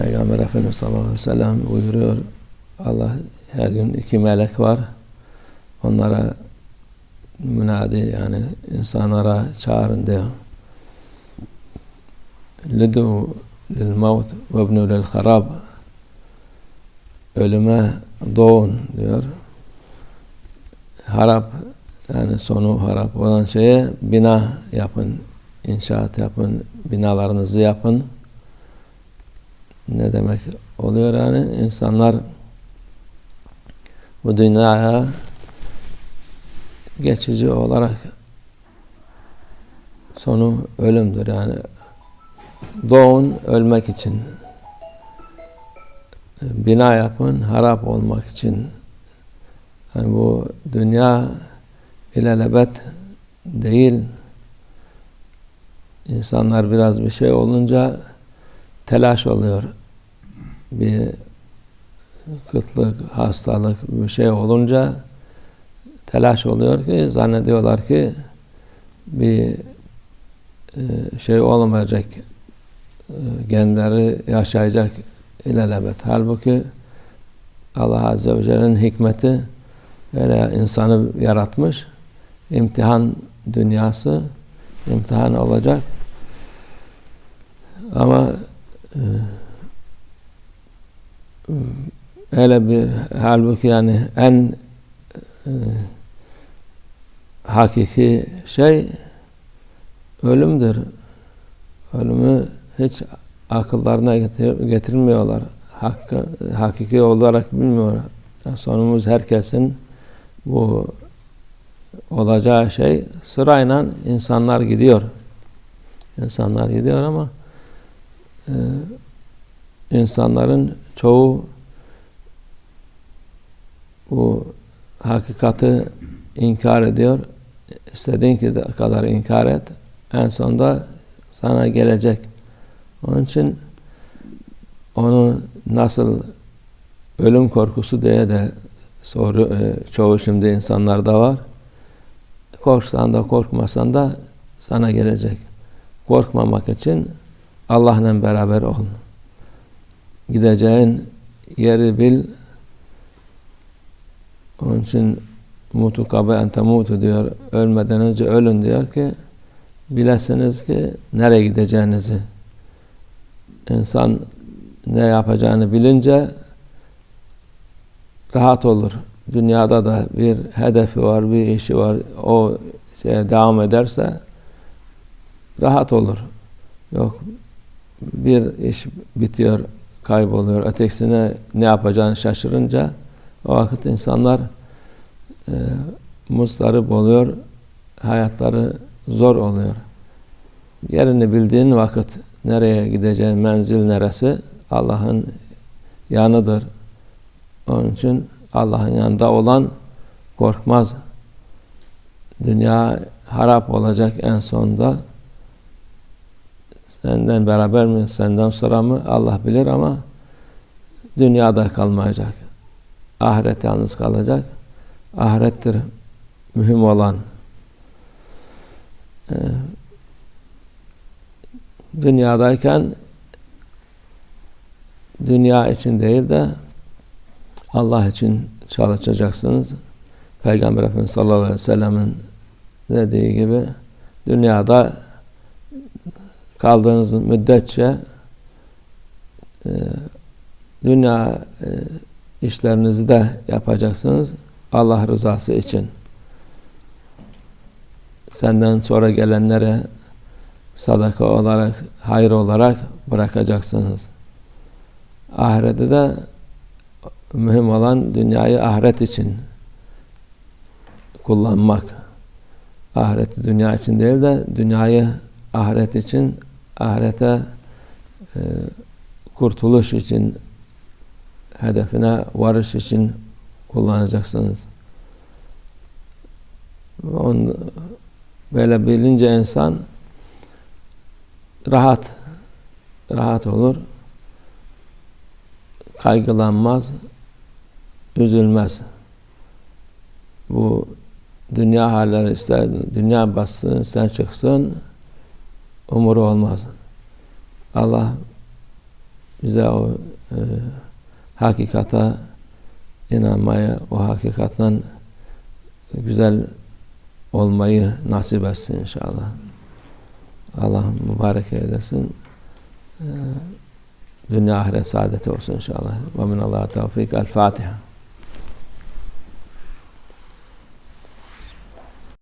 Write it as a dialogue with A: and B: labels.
A: Peygamber Efendimiz sallallahu aleyhi ve sellem buyuruyor. Allah her gün iki melek var. Onlara münadi yani insanlara çağırın diyor. Lidu lil mevt ve ibnu lil harab. Ölüme doğun diyor. Harap yani sonu harap olan şeye bina yapın, inşaat yapın, binalarınızı yapın. Ne demek oluyor yani? insanlar bu dünyaya geçici olarak sonu ölümdür yani. Doğun ölmek için bina yapın harap olmak için. Yani bu dünya ilelebet değil. İnsanlar biraz bir şey olunca telaş oluyor bir kıtlık, hastalık bir şey olunca telaş oluyor ki zannediyorlar ki bir e, şey olmayacak e, genleri yaşayacak ilelebet. Halbuki Allah Azze ve Celle'nin hikmeti öyle insanı yaratmış. imtihan dünyası imtihan olacak. Ama e, öyle bir halbuki yani en e, hakiki şey ölümdür. Ölümü hiç akıllarına getir, getirmiyorlar. Hakkı, hakiki olarak bilmiyorlar. Yani sonumuz herkesin bu olacağı şey sırayla insanlar gidiyor. İnsanlar gidiyor ama e, insanların çoğu bu hakikati inkar ediyor. İstediğin kadar inkar et. En sonunda sana gelecek. Onun için onu nasıl ölüm korkusu diye de soru e, çoğu şimdi insanlarda var. Korksan da korkmasan da sana gelecek. Korkmamak için Allah'la beraber ol. Gideceğin yeri bil. Onun için mutu kabe en temutu diyor. Ölmeden önce ölün diyor ki bilesiniz ki nereye gideceğinizi. İnsan ne yapacağını bilince rahat olur. Dünyada da bir hedefi var, bir işi var. O şeye devam ederse rahat olur. Yok bir iş bitiyor, kayboluyor. Ötekisine ne yapacağını şaşırınca o vakit insanlar e, muzdarip oluyor, hayatları zor oluyor. Yerini bildiğin vakit nereye gideceğin menzil neresi Allah'ın yanıdır. Onun için Allah'ın yanında olan korkmaz. Dünya harap olacak en sonunda. Senden beraber mi, senden sonra mı Allah bilir ama dünyada kalmayacak. Ahiret yalnız kalacak. Ahirettir mühim olan. Ee, dünyadayken dünya için değil de Allah için çalışacaksınız. Peygamber Efendimiz sallallahu aleyhi ve sellem'in dediği gibi dünyada kaldığınız müddetçe e, dünya e, işlerinizi de yapacaksınız Allah rızası için. Senden sonra gelenlere sadaka olarak, hayır olarak bırakacaksınız. Ahirette de mühim olan dünyayı ahiret için kullanmak. Ahireti dünya için değil de dünyayı ahiret için, ahirete e, kurtuluş için, hedefine varış için kullanacaksınız. On, böyle bilince insan rahat rahat olur. Kaygılanmaz, üzülmez. Bu dünya halleri ister, dünya bassın, ister çıksın, umuru olmaz. Allah bize o e, hakikata inanmayı, o hakikatten güzel olmayı nasip etsin inşallah. Allah mübarek eylesin. Ee, dünya ahiret saadeti olsun inşallah. Ve minallah tevfik. El Fatiha.